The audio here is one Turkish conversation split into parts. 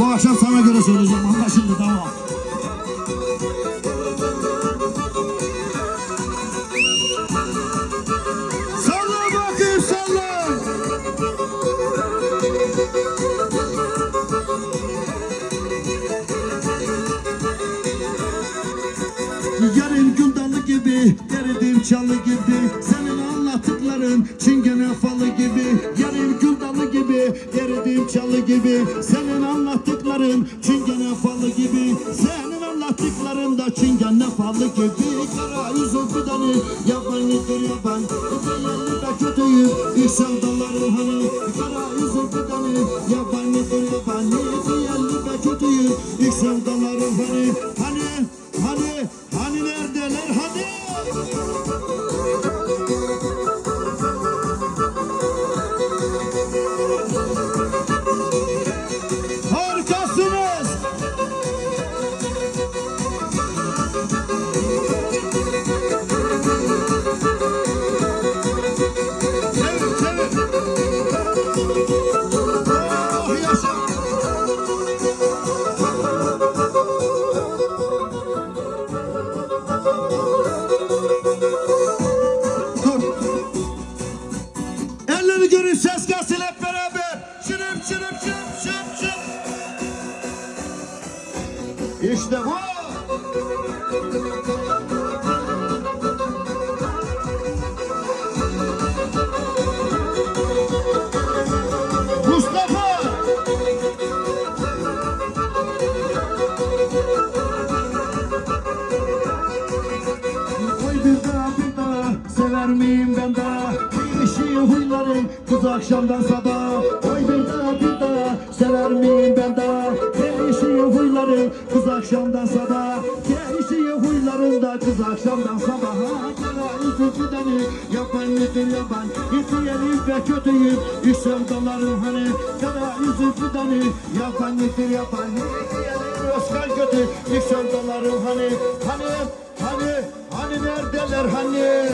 Bu akşam sana göre söyleyeceğim. Anlaşıldı tamam. Salla bakayım salla. Yarın gül dalı gibi, eridim çalı gibi Senin anlattıkların çingene falı gibi Yarın gül dalı gibi, eridim çalı gibi Senin anlattıkların çingene falı gibi. Senin anlattıkların da çingene falı gibi. Kara yüzü fidanı, yabanidir yaban Değerli de kötüyüm, ilk sevdaları hani. Kara yüzü fidanı, yabanidir yaban Değerli de kötüyüm, hani Hani, hani, Değişiyor huyların kız akşamdan sabah. Oy bir daha bir daha sever miyim ben daha Değişiyor huyların kız akşamdan sabah. Değişiyor huyların da kız akşamdan sabaha Kara yüzü gideni yapan nedir yaban İtiyelim ve kötüyüm iş sevdalarım hani? Kara yüzü gideni yapan nedir yaban İtiyelim Özkan kötü iş sevdalarım hani? Hani hani hani neredeler hani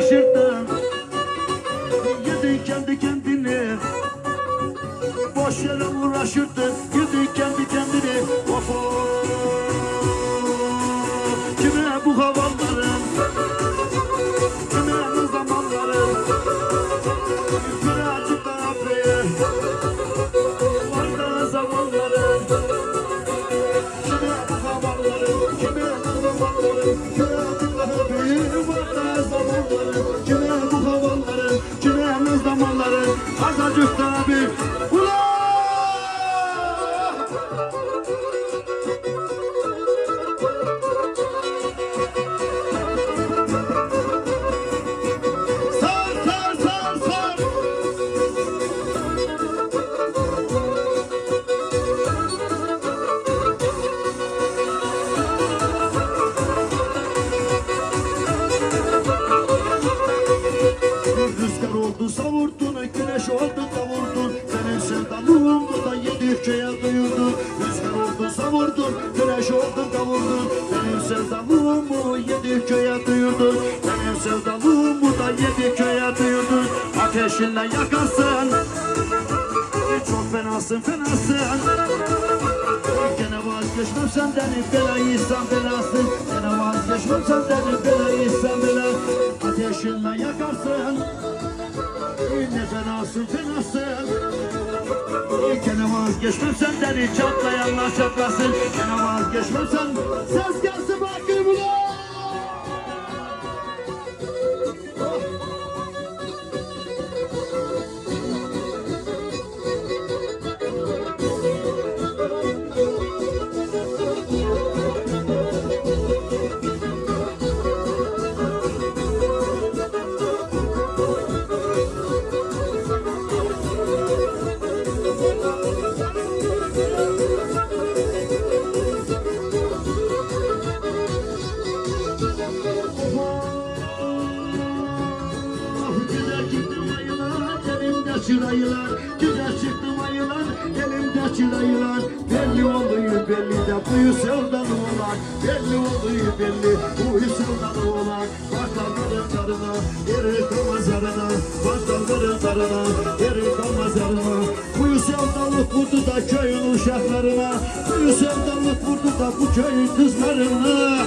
yere köye duyurdu Rüzgar oldu savurdun, güneş oldu kavurdun Senin sevdalığın bu yedi köye duyurdu Senin sevdalığın burada yedi köye duyurdu Ateşinle yakarsın. Çok fenasın fenasın. Gene vazgeçmem senden belayı sen belasın Gene vazgeçmem senden belayı sen bela Ateşinle yakar fenasın Ne fenasın fenasın Gene vazgeçmem senden çatlayanlar çatlasın. Gene vazgeçmem Ses gelsin çırayılar Güzel çıktım ayılar, elimde çırayılar. Belli oluyor belli de buyu sevdalı olan Belli oluyor belli buyu sevdalı olan Başlarların karına, yeri kalmaz yarına. Başlarların karına, yeri kalmaz yarına. Buyu sevdalık vurdu da köyün uşaklarına. Buyu sevdalık vurdu da bu köyün kızlarına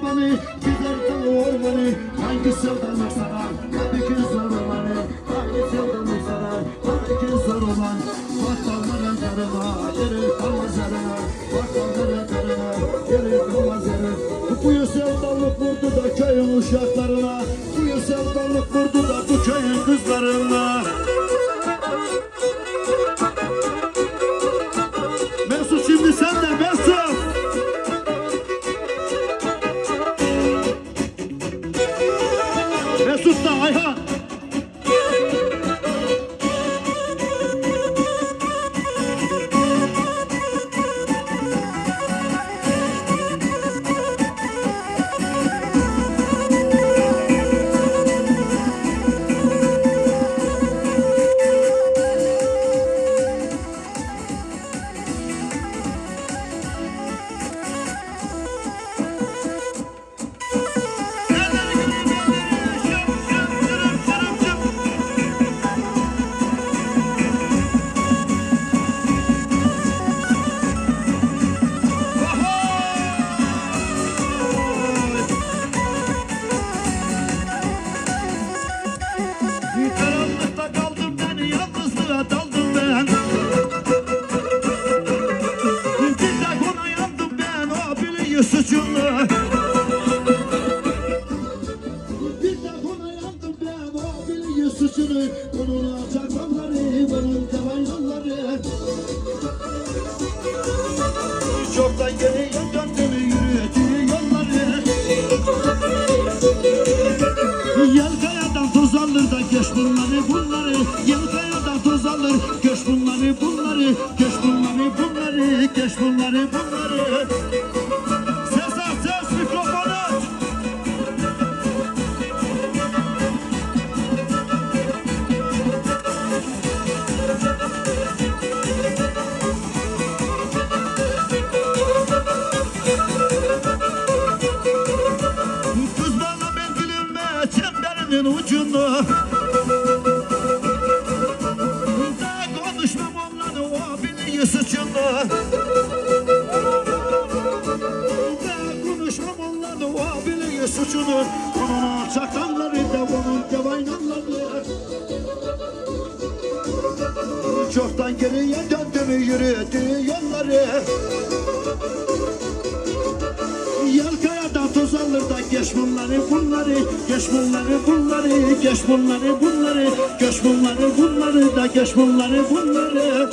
çobanı gezerden ormanı. Hangi sevdalık sana tabii ki zor olanı Hangi sevdalık sana tabii ki zor olan Bakkalların karına yeri kalmaz yarına Bakkalların karına yeri kalmaz yarına Bu sevdalık vurdu da köyün uşaklarına. Bu sevdalık vurdu da bu köyün kızlarına göç bunları bunları Yelkayadan toz alır. Göç bunları bunları Göç bunları bunları Göç bunları bunları suçunu Onun alçaklanları da onun devaynanları Çoktan geriye döndü mü yürüdü yolları. Yelkayadan toz alır da geç bunları bunları Geç bunları bunları Geç bunları bunları Geç bunları bunları da geç bunları bunları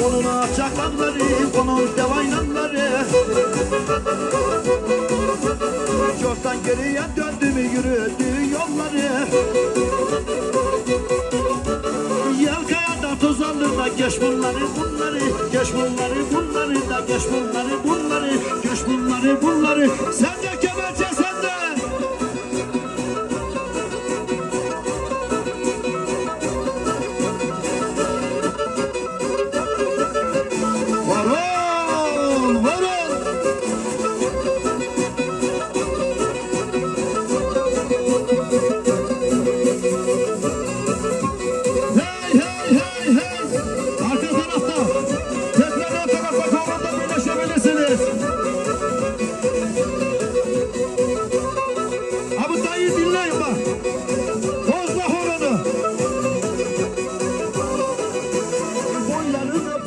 nerede Onun açakanları onun devaynanları Çoktan geriye döndü mü yürüdü yolları. Yelkaya toz alır da geç bunları bunları. Geç bunları bunları da geç bunları bunları. Geç bunları bunları. Sen de kemençe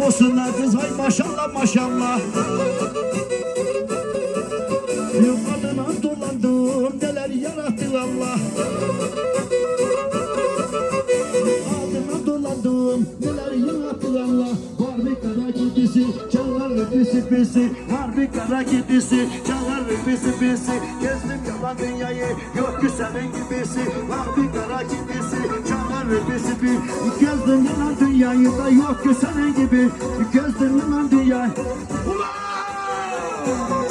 Posuna kız hay maşallah maşallah. Yukarıdan dolandım neler yarattı Allah. Ağzıma dolandım neler yarattı Allah. Var bir kara gidisi çalar pisi pisi. Var bir kara gidisi çalar pisi pisi. Yalan dünyayı ki senin gibisi. Var bir kara gidisi çalar pisi pisi. Gezdim yalan dünyayı da yok ki senin gibi. Gezdim yalan dünyayı. Ulan!